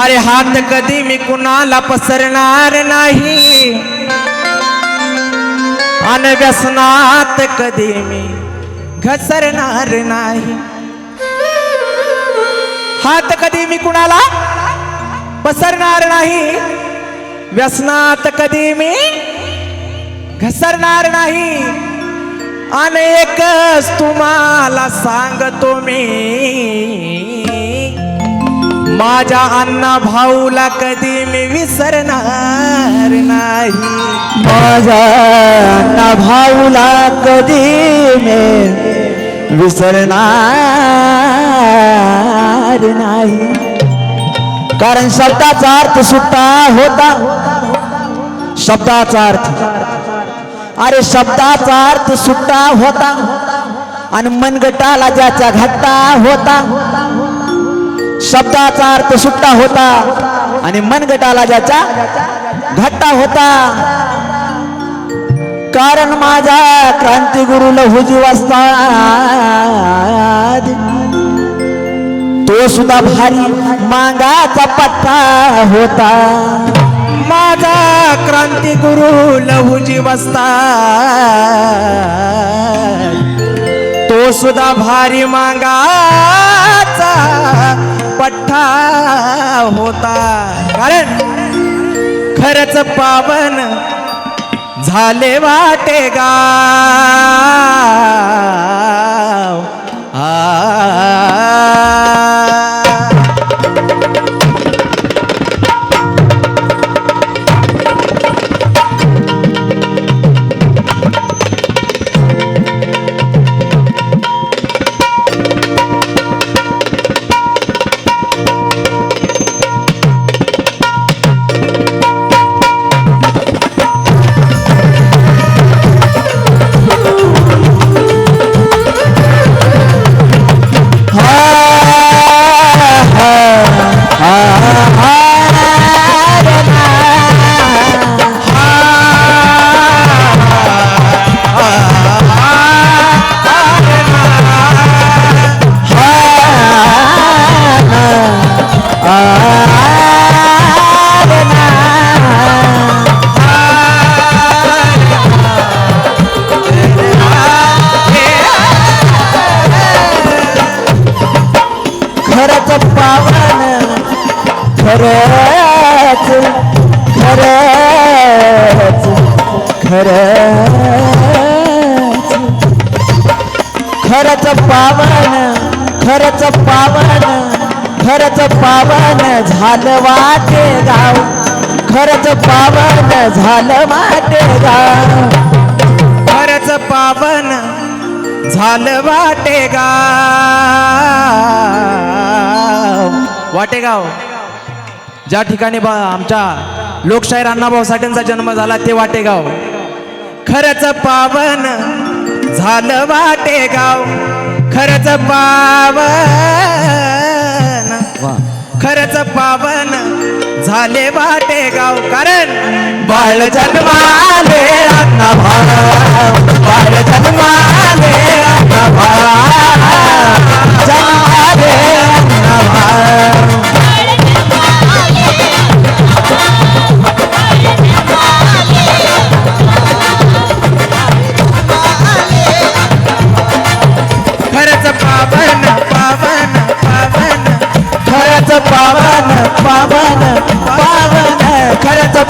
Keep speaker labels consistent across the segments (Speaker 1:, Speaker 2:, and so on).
Speaker 1: अरे हात कधी मी कुणाला पसरणार नाही? अन व्यसनात कधी मी घसरणार नाही? हात कधी मी कुणाला पसरणार नाही? व्यसनात कधी मी घसरणार नाही? अनेकच तुम्हाला सांगतो मी. माझ्या अण्णा भाऊला कधी मी विसरणार नाही.
Speaker 2: माझ्या अण्णा भाऊला कधी मी विसरणार नाही. कारण शब्दाचा अर्थ सुट्टा होता. शब्दाचा अर्थ. अरे शब्दाचा अर्थ सुट्टा होता. आणि मनगटाला ज्याचा घट्टा होता. शब्दाचा अर्थ सुट्टा होता आणि मनगटाला ज्याचा घट्टा होता. कारण माझा क्रांतिगुरु लहुजी वाजता तो सुद्धा भारी मांगाचा पत्ता होता.
Speaker 1: माझा क्रांतिगुरु लहुजी वस्ता तो सुद्धा भारी मांगाचा पठ्ठा होता. कारण खरच पावन झाले वाटे गा
Speaker 2: खरंच पावन खरंच खरंच खरंच. खरंच पावन खरंच पावन खरंच पावन झालं वाटे गाव. खरंच पावन झालं वाटे गाव.
Speaker 1: खरच पावन झालं वाटेगाव वाटेगाव ज्या ठिकाणी बा आमच्या लोकशाहीर अण्णाभाऊ साठेंचा जन्म झाला ते वाटेगाव खरच पावन झालं वाटेगाव खरच पावन. खरच पावन झाले वाटेगाव कारण बाळ जन्माले
Speaker 2: अण्णा भाऊ बाळ जन्माले अण्णा भाऊ जन्माले अण्णा भाऊ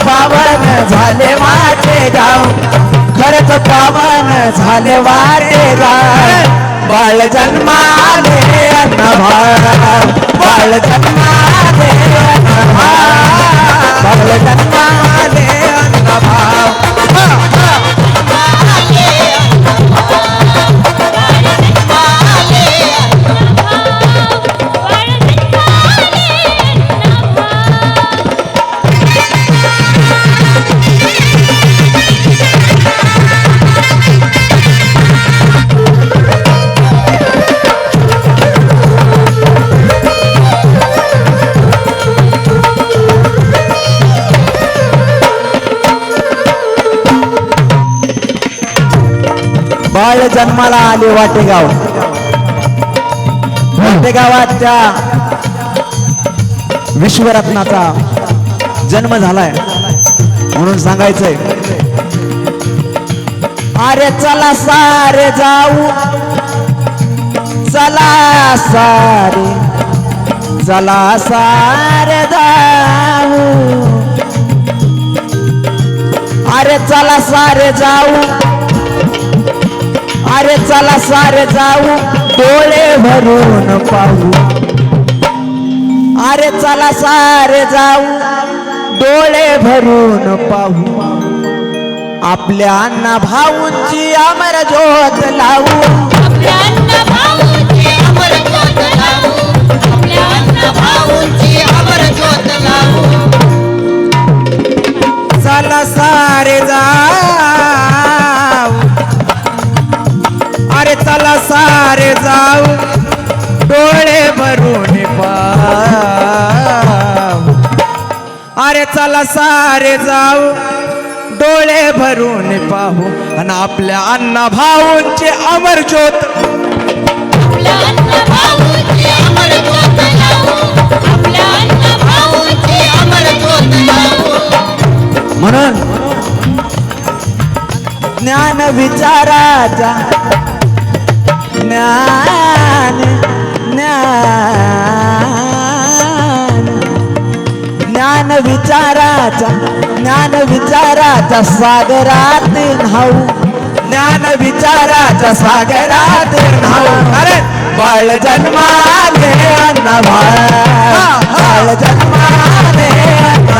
Speaker 1: पावन
Speaker 2: झाले वाटे गाव. खरंच पावन झाले वाटे गाव. बाळ जन्माले अण्णा बाळ जन्माले अण्णा बाळ जन्माले जन्माला आले वाटेगाव. वाटेगावाच्या विश्वरत्नाचा जन्म झालाय म्हणून सांगायचंय. अरे चला सारे जाऊ. चला सारे. चला सारे जाऊ. अरे चला सारे जाऊ. अरे चला सारे जाऊ डोळे भरून पाहू. अरे चला सारे जाऊ डोळे भरून पाहू. आपल्या अण्णा भाऊंची अमर ज्योत लावू.
Speaker 1: चला सारे जाऊ चला सारे जाऊ. डोळे भरून पाहू. अरे चला सारे जाऊ. डोळे भरून पाहू. आणि आपल्या अण्णा भाऊंचे अमर ज्योत.
Speaker 2: म्हणून ज्ञान विचाराचा ज्ञान ज्ञान. ज्ञान विचाराचा ज्ञान विचाराचा सागरात न्हाऊ. ज्ञान विचाराच्या सागरात न्हाऊ. अरे बाळ जन्माले अन्न बाळ जन्माले अन्न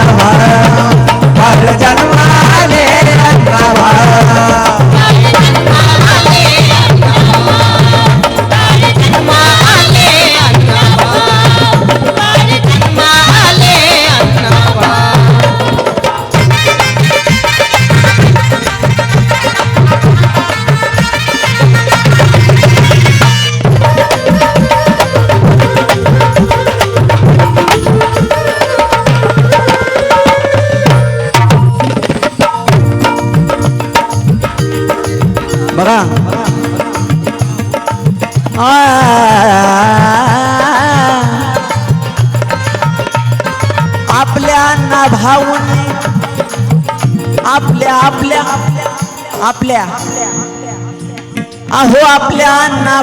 Speaker 2: बाळ जन्माले आपल्या. अहो आपल्या अण्णा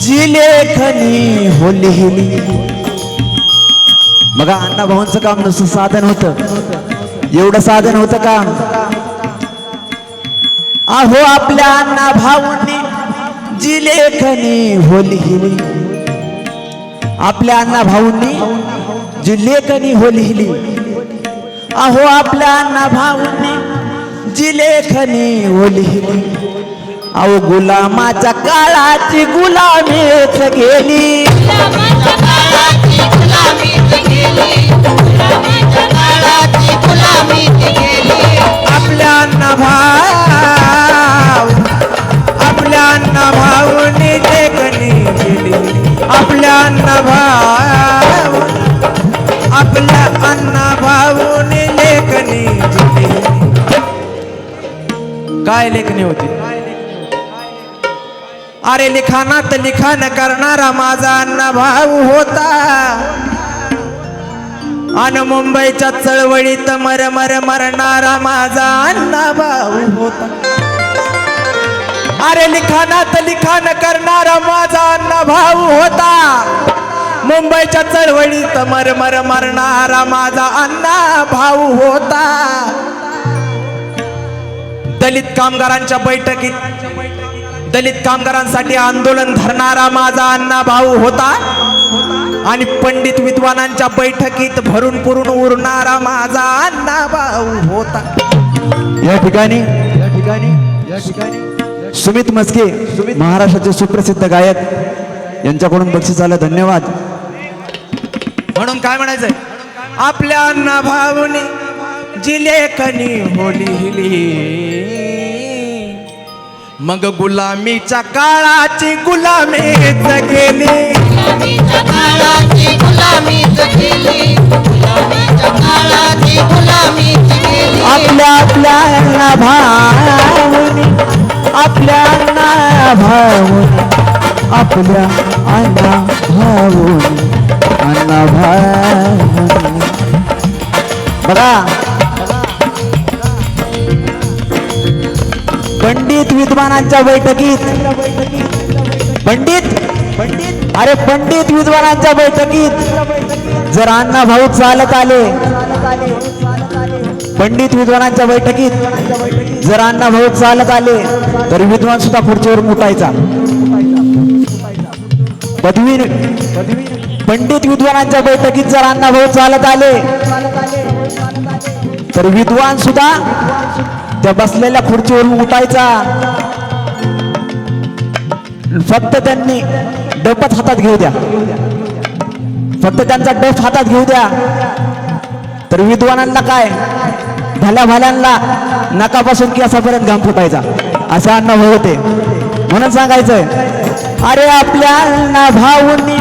Speaker 2: जी लेखनी हो लिहिली बघा अण्णा भाऊंचं काम नुसतं साधन होत. एवढं साधन होतं का? अहो आपल्या अण्णा भाऊंनी जी लेखनी हो लिहिली आपल्या अण्णा भाऊंनी जी लेखनी हो लिहिली अहो आपल्या अण्णा भाऊंनी जी लेखनी लिहिली अहो गुलामाच्या काळाची गुलामीच गेली.
Speaker 3: गुलामीच गेली. गुलामाच्या काळाची गुलामीच गेली.
Speaker 1: आपल्या अण्णा भाऊ आपल्या अण्णा भाऊने लेखनी काय लेखनी होती. अरे लिखाणात लिखाण करणारा माझा अण्णा भाऊ होता. आणि मुंबईच्या चळवळीत मर मर मरणारा माझा अण्णा भाऊ होता. अरे लिखाणात लिखाण करणारा माझा अण्णा भाऊ होता. मुंबईच्या चळवळीत मर मर मरणारा माझा अण्णा भाऊ होता. दलित कामगारांच्या बैठकीत दलित कामगारांसाठी आंदोलन धरणारा माझा अण्णा भाऊ होता. आणि पंडित विद्वानांच्या बैठकीत भरून पुरून उरणारा माझा अण्णा भाऊ होता.
Speaker 2: या ठिकाणी या ठिकाणी या ठिकाणी सुमित मस्के महाराष्ट्राचे सुप्रसिद्ध गायक यांच्याकडून बक्षीस आलं धन्यवाद.
Speaker 1: म्हणून काय म्हणायचंय? आपल्या अण्णा भाऊने जी लेखनी हो मग गुलामीच्या काळाची गुलामीच गेली
Speaker 3: काळाची गुलामीच गेली काळाची
Speaker 2: आपल्या आपल्या भावनी आपल्या भावनी आपल्या अण्णा भावनी अण्णा भावनी बघा पंडित विद्वानांच्या बैठकीत. पंडित? पंडित अरे पंडित विद्वानांच्या बैठकीत. जर अण्णा भाऊ चालत आले. पंडित विद्वानांच्या बैठकीत. जर अण्णा भाऊ चालत आले तर विद्वान सुद्धा खुर्चीवर उठायचा पदवी पंडित विद्वानांच्या बैठकीत जर अण्णा भाऊ चालत आले तर विद्वान सुद्धा त्या बसलेल्या खुर्चीवरून उठायचा. फक्त त्यांनी डपत हातात घेऊ द्या. फक्त त्यांचा डफ हातात घेऊ द्या. तर विद्वानांना काय? भल्या भाल्यांना नकापासून केसापर्यंत घाम फुटायचा. असे अनुभव होते. म्हणून सांगायचंय अरे आपल्या भाऊनी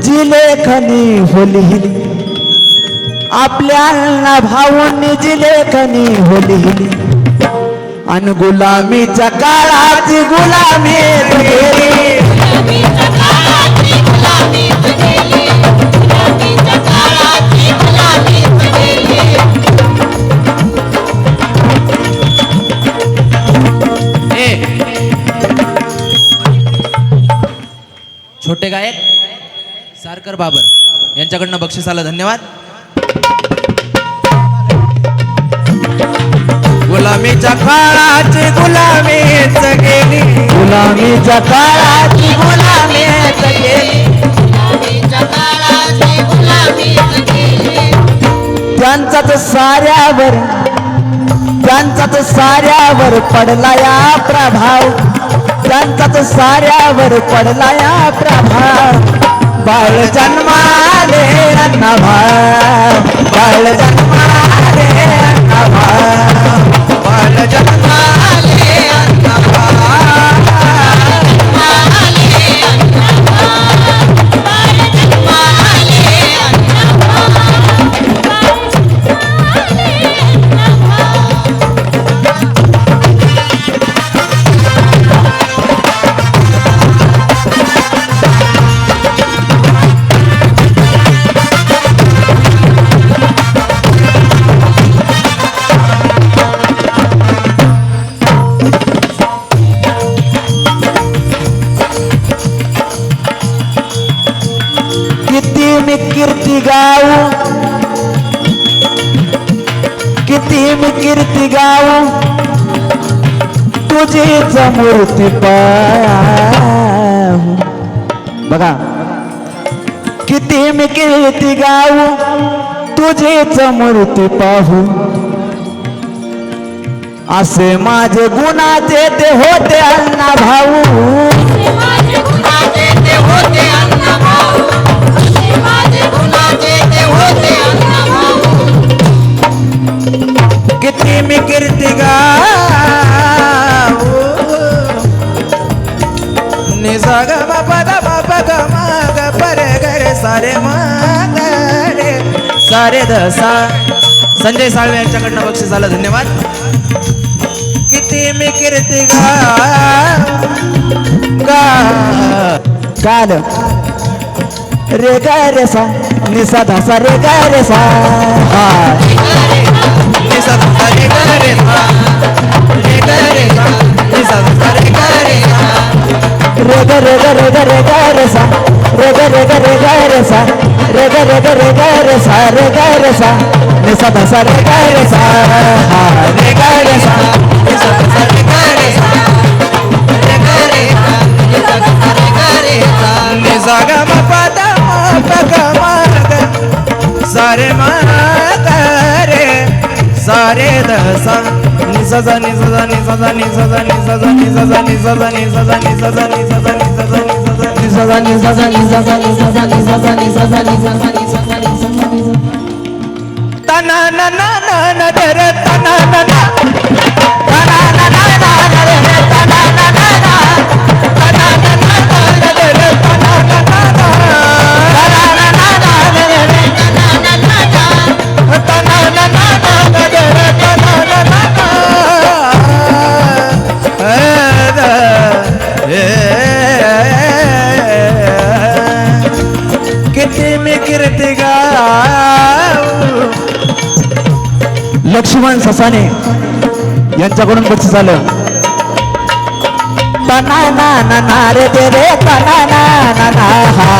Speaker 2: जी लेखनी होली आपल्या भाऊंनी निजी लेखनी होली. लिहिली अन गुलामीच्या काळाची गुलामी
Speaker 1: छोटे गायक सारकर बाबर यांच्याकडनं बक्षिसाला धन्यवाद. गुलामीच्या काळाची गुलामीच गेली.
Speaker 2: गुलामीच्या काळाची गुलामीच गेली. त्यांचाच साऱ्यावर त्यांचाच साऱ्यावर पडला या प्रभाव. त्यांचाच साऱ्यावर पडला या प्रभाव. बाळ जन्माले अण्णा भाव அழகான नाव तुझीच मूर्ती पाहू बघा. किती मी किती गाऊ तुझीच मूर्ती पाहू. असे माझे गुणाचे ते होते अण्णा भाऊ.
Speaker 3: होते अण्णा
Speaker 1: भाऊ. मी कीर्ती गाऊ निसग पद बाप ग मा मग परे गरे सारे मा रे. सारे दसा संजय साळवे यांच्याकडनं बक्षीस झालं धन्यवाद. किती मी कीर्ती गा. गा.
Speaker 2: काल रे गा रे सा. निसा धासा रे गा रे सा.
Speaker 1: धसा रे ग रे सा रे ग रे सा निसा धसा रे ग रे सा
Speaker 2: रे ग रे ग रे ग रे गा
Speaker 1: सारे म रे द सा निसा सा निसा सा निसा सा निसा सा निसा सा निसा सा निसा सा निसा सा निसा सा तना ना ना ना ना दर तना ना ना
Speaker 2: ससाने यांच्याकडून बक्षीस झालं. तना ना ना ना रे दे रे तना ना ना ना हा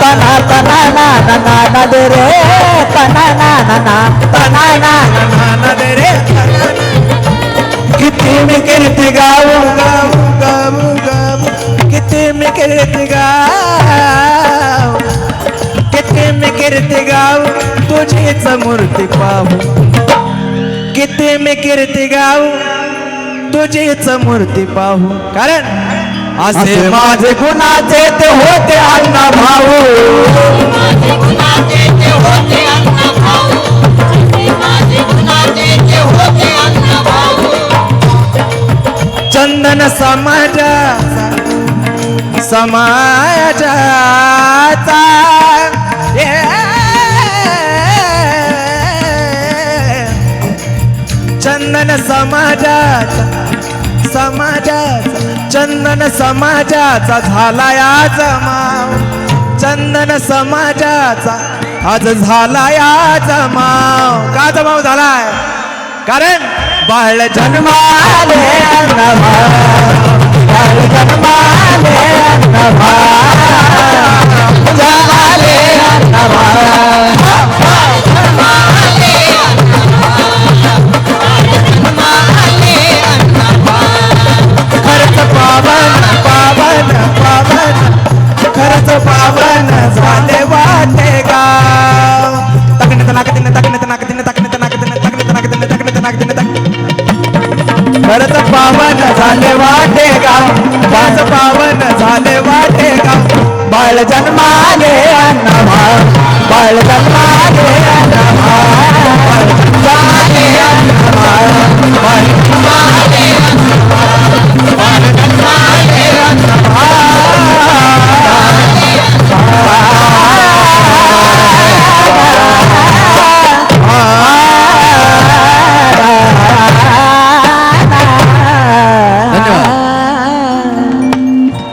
Speaker 2: तना तना ना ना ना ना दे रे तना ना ना ना तना ना
Speaker 1: किती मी कीर्ती गाऊ गाऊ गाऊ गाऊ. किती मी कीर्ती गाऊ. कीर्ती गाऊ तुझीच मूर्ती पाहू. किती मी कीर्ती गाऊ तुझीच मूर्ती पाहू. कारण असे माझे गुणाचे ते होते अण्णा भाऊ.
Speaker 3: माझे गुणाचे ते
Speaker 1: चंदन समाजाचा झाला आज माव. चंदन समाजाचा आज झाला आज माव. का जमाव झालाय? कारण बाळ जन्माले
Speaker 2: बाळ जन्माले
Speaker 1: झाले झाले वाटे गाव. पाच पावन झाले वाटे गाव.
Speaker 2: बाळ जन्माले अण्णा बाळ जन्मा